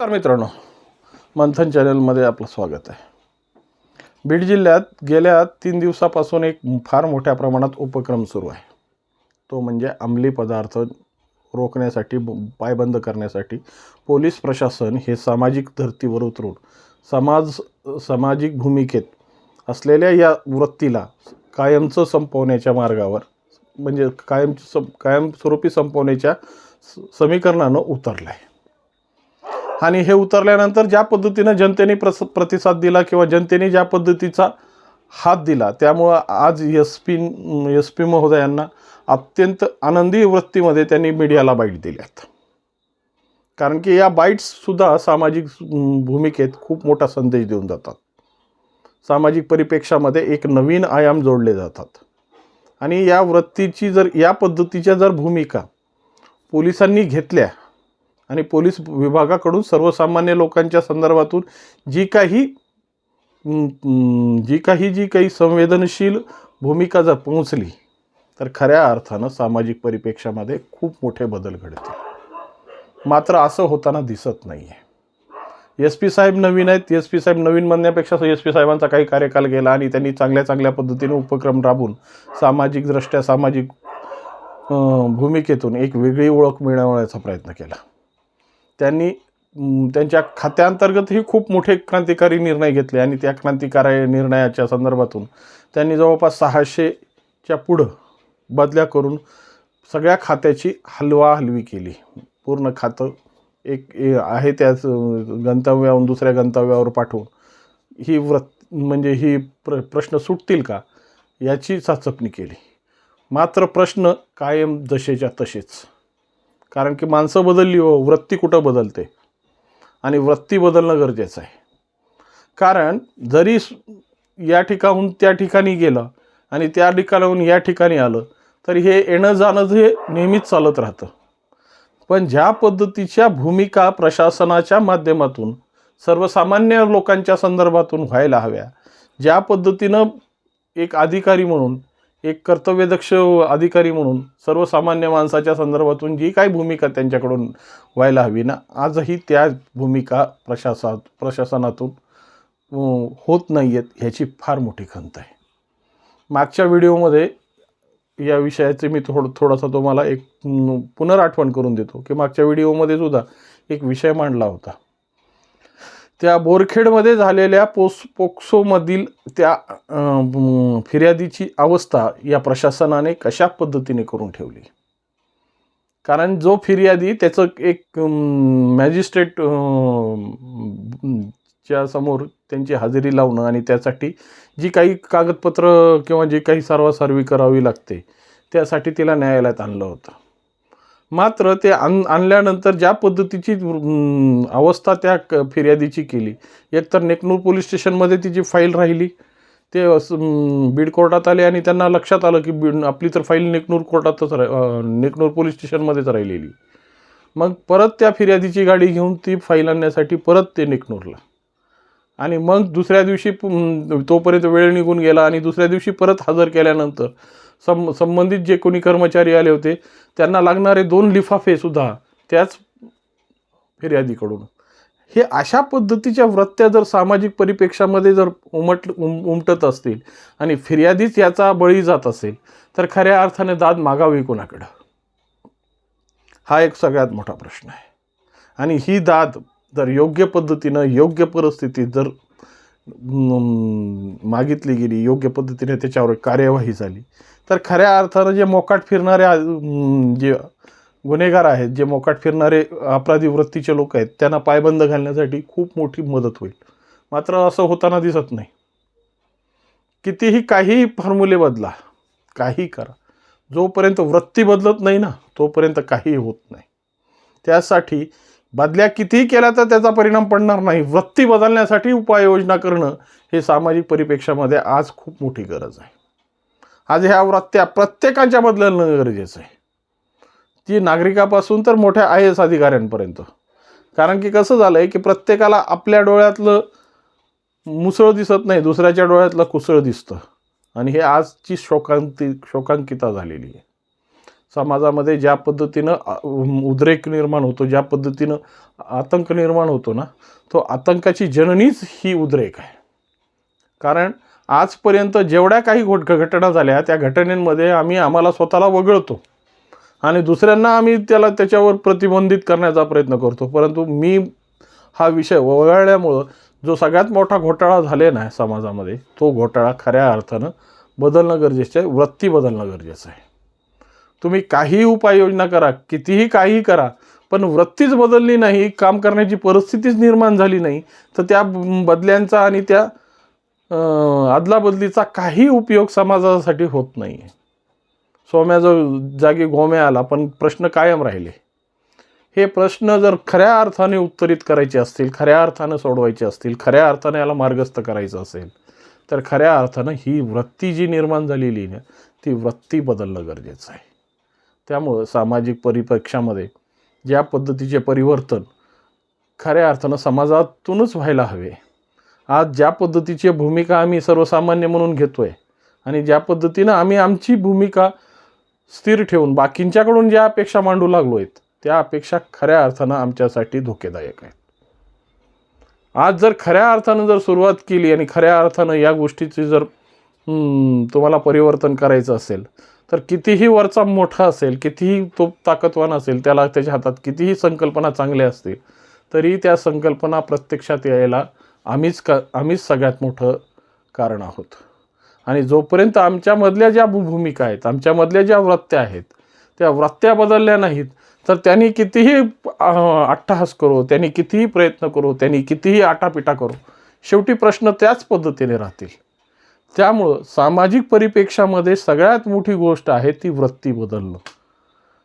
नमस्कार मित्रांनो मंथन चॅनलमध्ये आपलं स्वागत आहे. बीड जिल्ह्यात गेल्या तीन दिवसापासून एक फार मोठ्या प्रमाणात उपक्रम सुरू आहे. तो म्हणजे अंमली पदार्थ रोखण्यासाठी ब- पायबंद करण्यासाठी पोलीस प्रशासन हे सामाजिक धर्तीवर उतरून समाज सामाजिक भूमिकेत असलेल्या या वृत्तीला कायमचं संपवण्याच्या मार्गावर म्हणजे कायम सं कायमस्वरूपी संपवण्याच्या स- समीकरणानं उतरलं आहे आणि हे उतरल्यानंतर ज्या पद्धतीनं जनतेने प्रस प्रतिसाद दिला किंवा जनतेने ज्या पद्धतीचा हात दिला त्यामुळं आज एस पी एस पी महोदयांना अत्यंत आनंदी वृत्तीमध्ये त्यांनी मीडियाला बाईट दिल्यात. कारण की या बाईट्ससुद्धा सामाजिक भूमिकेत खूप मोठा संदेश देऊन जातात. सामाजिक परिप्रेक्षामध्ये एक नवीन आयाम जोडले जातात. आणि या वृत्तीची जर या पद्धतीच्या जर भूमिका पोलिसांनी घेतल्या आणि पोलीस विभागाकडून सर्वसामान्य लोकांच्या संदर्भातून जी काही जी काही जी काही संवेदनशील भूमिका जर पोहोचली तर खऱ्या अर्थानं सामाजिक परिप्रेक्षामध्ये खूप मोठे बदल घडतील. मात्र असं होताना दिसत नाही आहे एस पी साहेब नवीन आहेत. एस पी साहेब नवीन म्हणण्यापेक्षा एस पी साहेबांचा काही कार्यकाल गेला आणि त्यांनी चांगल्या चांगल्या पद्धतीने उपक्रम राबवून सामाजिकदृष्ट्या सामाजिक भूमिकेतून एक वेगळी ओळख मिळवण्याचा प्रयत्न केला. त्यांनी त्यांच्या खात्याअंतर्गतही खूप मोठे क्रांतिकारी निर्णय घेतले आणि त्या क्रांतिकारी निर्णयाच्या संदर्भातून त्यांनी जवळपास सहाशेच्या पुढं बदल्या करून सगळ्या खात्याची हलवा हलवी केली. पूर्ण खातं एक ए- आहे त्याच गंतव्याहून दुसऱ्या गंतव्यावर पाठवून. ही व्रत म्हणजे ही प्र प्रश्न सुटतील का? याची चाचपणी केली. मात्र प्रश्न कायम जसेच्या तसेच कारण की माणसं बदलली हो वृत्ती कुठं बदलते? आणि वृत्ती बदलणं गरजेचं आहे. कारण जरी या ठिकाणहून त्या ठिकाणी गेलं आणि त्या ठिकाणाहून या ठिकाणी आलं तरी हे येणं जाणं हे नेहमीच चालत राहतं. पण ज्या पद्धतीच्या भूमिका प्रशासनाच्या माध्यमातून सर्वसामान्य लोकांच्या संदर्भातून व्हायला हव्या ज्या पद्धतीनं एक अधिकारी म्हणून एक कर्तव्यदक्ष अधिकारी म्हणून सर्वसामान्य माणसाच्या संदर्भातून जी काही भूमिका त्यांच्याकडून व्हायला हवी ना आजही त्या भूमिका प्रशासन प्रशासनातून होत नाही आहेत ह्याची फार मोठी खंत आहे. मागच्या व्हिडिओमध्ये या विषयाचे मी थोडं थोडासा तुम्हाला एक अं, पुनराठवण करून देतो की मागच्या व्हिडिओमध्ये सुद्धा एक विषय मांडला होता. त्या बोरखेडमध्ये झालेल्या पोस पोक्सोमधील त्या फिर्यादीची अवस्था या प्रशासनाने कशा पद्धतीने करून ठेवली? कारण जो फिर्यादी त्याचं एक मॅजिस्ट्रेट च्या समोर त्यांची हजेरी लावणं आणि त्यासाठी जी काही कागदपत्र किंवा जी काही सर्वासर्वी करावी लागते त्यासाठी तिला न्यायालयात आणलं होतं. मात्र ते आण आणल्यानंतर ज्या पद्धतीची अवस्था त्या क- फिर्यादीची केली. एकतर नेकनूर पोलीस स्टेशनमध्ये तिची फाईल राहिली ते असं, बीड कोर्टात आले आणि त्यांना लक्षात आलं की बीड आपली तर फाईल नेकनूर कोर्टातच रा नेकनूर पोलीस स्टेशनमध्येच राहिलेली. मग परत त्या फिर्यादीची गाडी घेऊन ती फाईल आणण्यासाठी परत ते नेकनूरला. आणि मग दुसऱ्या दिवशी तोपर्यंत वेळ निघून गेला आणि दुसऱ्या दिवशी परत हजर केल्यानंतर सं संबंधित जे कोणी कर्मचारी आले होते त्यांना लागणारे दोन लिफाफेसुद्धा त्याच फिर्यादीकडून. हे अशा पद्धतीच्या वृत्त्या जर सामाजिक परिप्रेक्षामध्ये जर उमट उम उमटत असतील आणि फिर्यादीच याचा बळी जात असेल तर खऱ्या अर्थाने दाद मागावी कोणाकडं? हा एक सगळ्यात मोठा प्रश्न आहे. आणि ही दाद जर योग्य पद्धतीनं योग्य परिस्थितीत जर मागितली गेली योग्य पद्धतीने त्याच्यावर कार्यवाही झाली. तर खऱ्या अर्थानं जे मोकाट फिरणारे जे गुन्हेगार आहेत जे मोकाट फिरणारे अपराधी वृत्तीचे लोक आहेत त्यांना पायबंद घालण्यासाठी खूप मोठी मदत होईल. मात्र असं होताना दिसत नाही. कितीही काहीही फॉर्म्युले बदला काही करा. जोपर्यंत वृत्ती बदलत नाही ना तोपर्यंत काहीही होत नाही. त्यासाठी बदल्या कितीही केल्या तर त्याचा परिणाम पडणार नाही. वृत्ती बदलण्यासाठी उपाययोजना करणं हे सामाजिक परिप्रेक्षामध्ये आज खूप मोठी गरज आहे. आज ह्या वृत्त्या प्रत्येकाच्या बदलणं गरजेचं आहे. ती नागरिकापासून तर मोठ्या आय एस अधिकाऱ्यांपर्यंत. कारण की कसं झालं आहे की प्रत्येकाला आपल्या डोळ्यातलं मुसळ दिसत नाही दुसऱ्याच्या डोळ्यातलं कुसळ दिसतं. आणि हे आजची शोकांती शोकांकिता झालेली आहे. समाजामध्ये ज्या पद्धतीनं उद्रेक निर्माण होतो ज्या पद्धतीनं आतंक निर्माण होतो ना तो आतंकाची जननीच ही उद्रेक आहे. कारण आजपर्यंत जेवढ्या काही घोट घटना झाल्या त्या घटनेमध्ये आम्ही आम्हाला स्वतःला वगळतो. आणि दुसऱ्यांना आम्ही त्याला त्याच्यावर प्रतिबंधित करण्याचा प्रयत्न करतो. परंतु मी हा विषय वगळल्यामुळं जो सगळ्यात मोठा घोटाळा झालेला आहे समाजामध्ये तो घोटाळा खऱ्या अर्थानं बदलणं गरजेचं आहे वृत्ती बदलणं गरजेचं आहे. तुम्ही काहीही उपाययोजना करा कितीही काहीही करा पण वृत्तीच बदलली नाही काम करण्याची परिस्थितीच निर्माण झाली नाही तर त्या बदल्यांचा आणि त्या अदलाबदलीचा काही उपयोग समाजासाठी होत नाही. आहे सोम्याजो जागी गोम्या आला पण प्रश्न कायम राहिले. हे प्रश्न जर खऱ्या अर्थाने उत्तरित करायचे असतील खऱ्या अर्थानं सोडवायचे असतील खऱ्या अर्थाने याला मार्गस्थ करायचं असेल तर खऱ्या अर्थानं ही वृत्ती जी निर्माण झालेली आहे ना ती वृत्ती बदलणं गरजेचं आहे. त्यामुळं सामाजिक परिप्रेक्षामध्ये ज्या पद्धतीचे परिवर्तन खऱ्या अर्थानं समाजातूनच व्हायला हवे. आज ज्या पद्धतीची भूमिका आम्ही सर्वसामान्य म्हणून घेतो आहे आणि ज्या पद्धतीनं आम्ही आमची भूमिका स्थिर ठेवून बाकींच्याकडून ज्या अपेक्षा मांडू लागलो आहेत त्या अपेक्षा खऱ्या अर्थानं आमच्यासाठी धोकेदायक आहेत. आज जर खऱ्या अर्थानं जर सुरुवात केली आणि खऱ्या अर्थानं या गोष्टीची जर तुम्हाला परिवर्तन करायचं असेल तर कितीही वरचा मोठा असेल कितीही तो ताकदवान असेल त्याला त्याच्या हातात कितीही संकल्पना चांगल्या असतील तरी त्या संकल्पना प्रत्यक्षात यायला आम्हीच का आम्हीच सगळ्यात मोठं कारण आहोत. आणि जोपर्यंत आमच्यामधल्या ज्या भूमिका आहेत आमच्यामधल्या ज्या वृत्त्या आहेत त्या वृत्त्या बदलल्या नाहीत तर त्यांनी कितीही अट्टहास करो त्यांनी कितीही प्रयत्न करो त्यांनी कितीही आटापिटा करो शेवटी प्रश्न त्याच पद्धतीने राहतील. त्यामुळं सामाजिक परिप्रेक्षामध्ये सगळ्यात मोठी गोष्ट आहे ती वृत्ती बदलणं.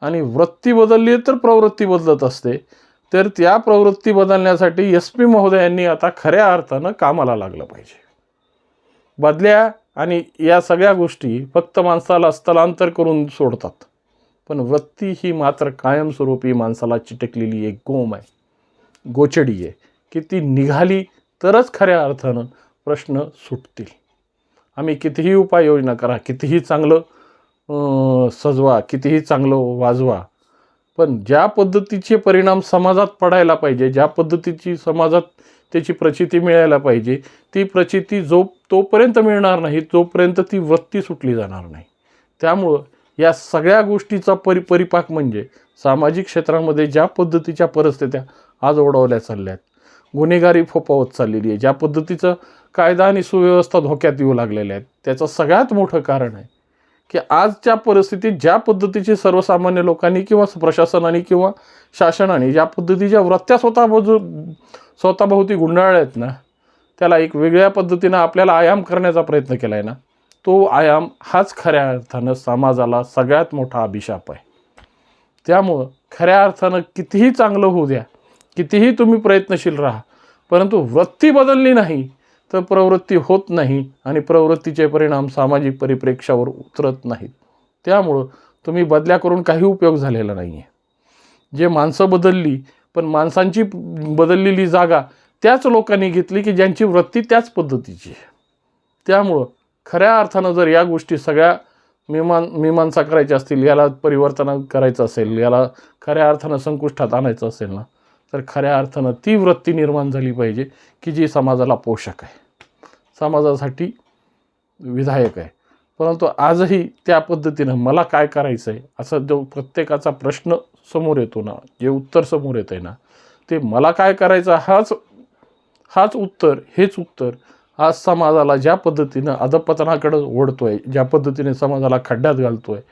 आणि वृत्ती बदलली तर प्रवृत्ती बदलत असते. तर त्या प्रवृत्ती बदलण्यासाठी एस पी महोदयांनी आता खऱ्या अर्थानं कामाला लागलं पाहिजे. बदल्या आणि या सगळ्या गोष्टी फक्त माणसाला स्थलांतर करून सोडतात. पण वृत्ती ही मात्र कायमस्वरूपी माणसाला चिटकलेली एक गोम आहे. गोचडी आहे. की ती निघाली तरच खऱ्या अर्थानं प्रश्न सुटतील. आम्ही कितीही उपाययोजना करा कितीही चांगलं सजवा कितीही चांगलं वाजवा पण ज्या पद्धतीचे परिणाम समाजात पडायला पाहिजे ज्या पद्धतीची समाजात त्याची प्रचिती मिळायला पाहिजे ती प्रचिती जो तोपर्यंत मिळणार नाही तोपर्यंत ती वृत्ती सुटली जाणार नाही. त्यामुळं या सगळ्या गोष्टीचा परि परिपाक म्हणजे सामाजिक क्षेत्रामध्ये ज्या पद्धतीच्या परिस्थित्या आज ओढवल्या चालल्या आहेत गुन्हेगारी फोपावत चाललेली आहे. ज्या पद्धतीचं कायदा आणि सुव्यवस्था धोक्यात येऊ लागलेल्या आहेत त्याचं सगळ्यात मोठं कारण आहे की आजच्या परिस्थितीत ज्या पद्धतीची सर्वसामान्य लोकांनी किंवा प्रशासनाने किंवा शासनाने ज्या पद्धतीच्या वृत्त्या स्वतः बाजू स्वतःभोवती गुंडाळल्या आहेत ना त्याला एक वेगळ्या पद्धतीनं आपल्याला आयाम करण्याचा प्रयत्न केला आहे ना तो आयाम हाच खऱ्या अर्थानं समाजाला सगळ्यात मोठा अभिशाप आहे. त्यामुळं खऱ्या अर्थानं कितीही चांगलं होऊ द्या कितीही तुम्ही प्रयत्नशील राहा परंतु वृत्ती बदलली नाही तर प्रवृत्ती होत नाही आणि प्रवृत्तीचे परिणाम सामाजिक परिप्रेक्षावर उतरत नाहीत. त्यामुळं तुम्ही बदल्या करून काही उपयोग झालेला नाही आहे जे माणसं बदलली पण माणसांची बदललेली जागा त्याच लोकांनी घेतली की ज्यांची वृत्ती त्याच पद्धतीची आहे. त्यामुळं खऱ्या अर्थानं जर या गोष्टी सगळ्या मीमान मीमांसा करायच्या असतील याला परिवर्तन करायचं असेल याला खऱ्या अर्थानं संकुष्टात आणायचं असेल ना तर खऱ्या अर्थानं ती वृत्ती निर्माण झाली पाहिजे की जी समाजाला पोषक आहे. समाजासाठी विधायक आहे. परंतु आजही त्या पद्धतीनं मला काय करायचं आहे असा जो प्रत्येकाचा प्रश्न समोर येतो ना जे उत्तर समोर येतं आहे ना ते मला काय करायचं हाच हाच उत्तर हेच उत्तर आज समाजाला ज्या पद्धतीनं अधपतनाकडं ओढतो आहे ज्या पद्धतीने समाजाला खड्ड्यात घालतो आहे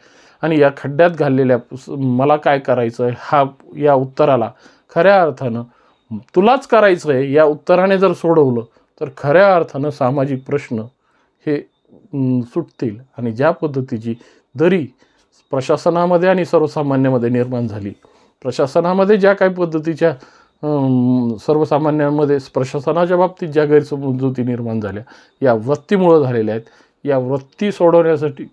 आणि या खड्ड्यात घाललेल्या स- मला काय करायचं आहे हा या उत्तराला खऱ्या अर्थानं तुलाच करायचं आहे या उत्तराने जर सोडवलं तर खऱ्या अर्थानं सामाजिक प्रश्न हे सुटतील. आणि ज्या पद्धतीची दरी प्रशासनामध्ये आणि सर्वसामान्यामध्ये निर्माण झाली प्रशासनामध्ये ज्या काही पद्धतीच्या सर्वसामान्यांमध्ये प्रशासनाच्या बाबतीत ज्या गैरसमजुती निर्माण झाल्या या वृत्तीमुळं झालेल्या आहेत या वृत्ती सोडवण्यासाठी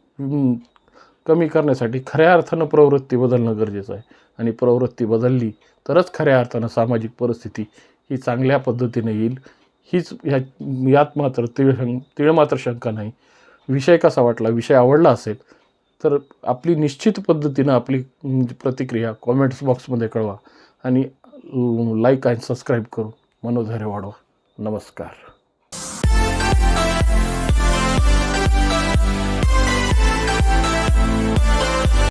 कमी करण्यासाठी खऱ्या अर्थानं प्रवृत्ती बदलणं गरजेचं आहे. आणि प्रवृत्ती बदलली तरच खऱ्या अर्थानं सामाजिक परिस्थिती ही चांगल्या पद्धतीने येईल. हीच ह्या यात मात्र तिळ तिळ मात्र शंका नाही. विषय कसा वाटला विषय आवडला असेल तर आपली निश्चित पद्धतीनं आपली म्हणजे प्रतिक्रिया कॉमेंट्स बॉक्समध्ये कळवा आणि लाईक आणि सबस्क्राईब करून मनोधैर्य वाढवा. नमस्कार.